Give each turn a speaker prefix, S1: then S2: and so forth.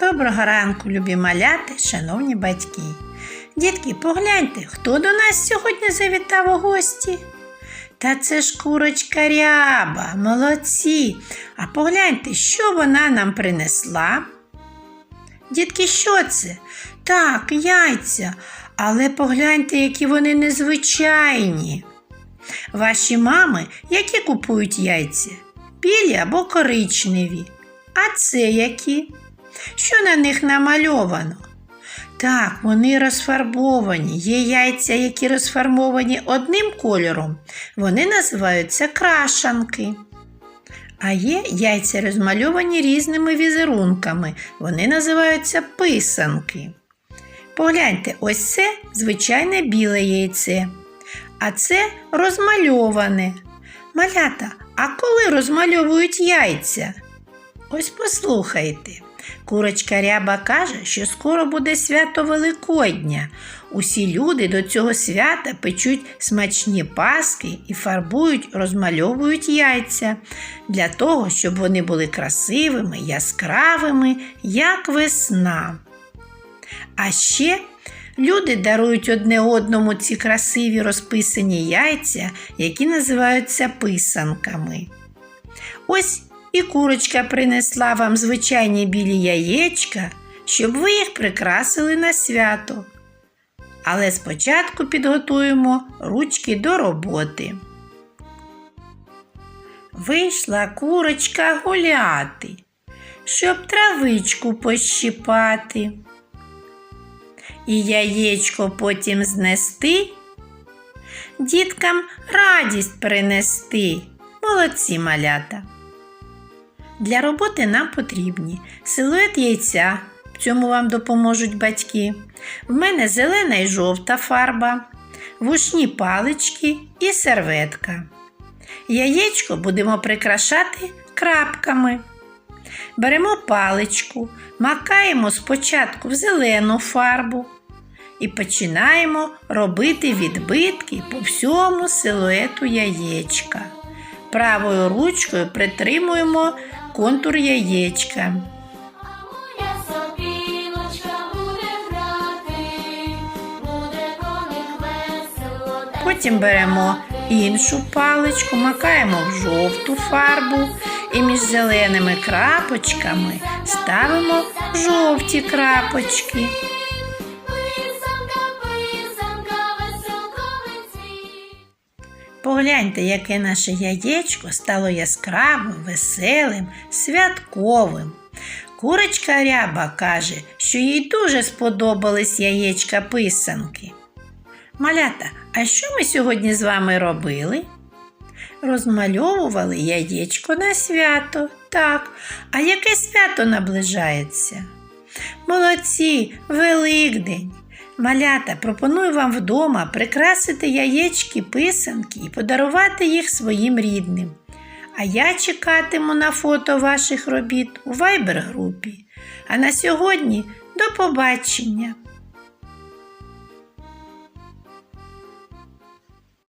S1: Доброго ранку, любі маляти, шановні батьки. Дітки, погляньте, хто до нас сьогодні завітав у гості? Та це ж курочка ряба, молодці. А погляньте, що вона нам принесла. Дітки, що це? Так, яйця. Але погляньте, які вони незвичайні. Ваші мами, які купують яйця? Білі або коричневі. А це які? Що на них намальовано? Так, вони розфарбовані. Є яйця, які розфарбовані одним кольором. Вони називаються крашанки. А є яйця розмальовані різними візерунками. Вони називаються писанки. Погляньте, ось це звичайне біле яйце, а це розмальоване. Малята, а коли розмальовують яйця? Ось послухайте. Курочка ряба каже, що скоро буде свято Великодня. Усі люди до цього свята печуть смачні паски і фарбують, розмальовують яйця для того, щоб вони були красивими, яскравими, як весна. А ще люди дарують одне одному ці красиві розписані яйця, які називаються писанками. Ось і курочка принесла вам звичайні білі яєчка, щоб ви їх прикрасили на свято. Але спочатку підготуємо ручки до роботи. Вийшла курочка гуляти, щоб травичку пощипати. І яєчко потім знести, діткам радість принести. Молодці малята. Для роботи нам потрібні силует яйця, в цьому вам допоможуть батьки. В мене зелена і жовта фарба, вушні палички і серветка. Яєчко будемо прикрашати крапками. Беремо паличку, макаємо спочатку в зелену фарбу і починаємо робити відбитки по всьому силуету яєчка. Правою ручкою притримуємо контур яєчка. Потім беремо іншу паличку, макаємо в жовту фарбу і між зеленими крапочками ставимо жовті крапочки. Погляньте, яке наше яєчко стало яскравим, веселим, святковим. Курочка ряба каже, що їй дуже сподобались яєчка писанки. Малята, а що ми сьогодні з вами робили? Розмальовували яєчко на свято. Так, а яке свято наближається? Молодці, Великдень! Малята, пропоную вам вдома прикрасити яєчки писанки і подарувати їх своїм рідним. А я чекатиму на фото ваших робіт у вайбер-групі. А на сьогодні до побачення!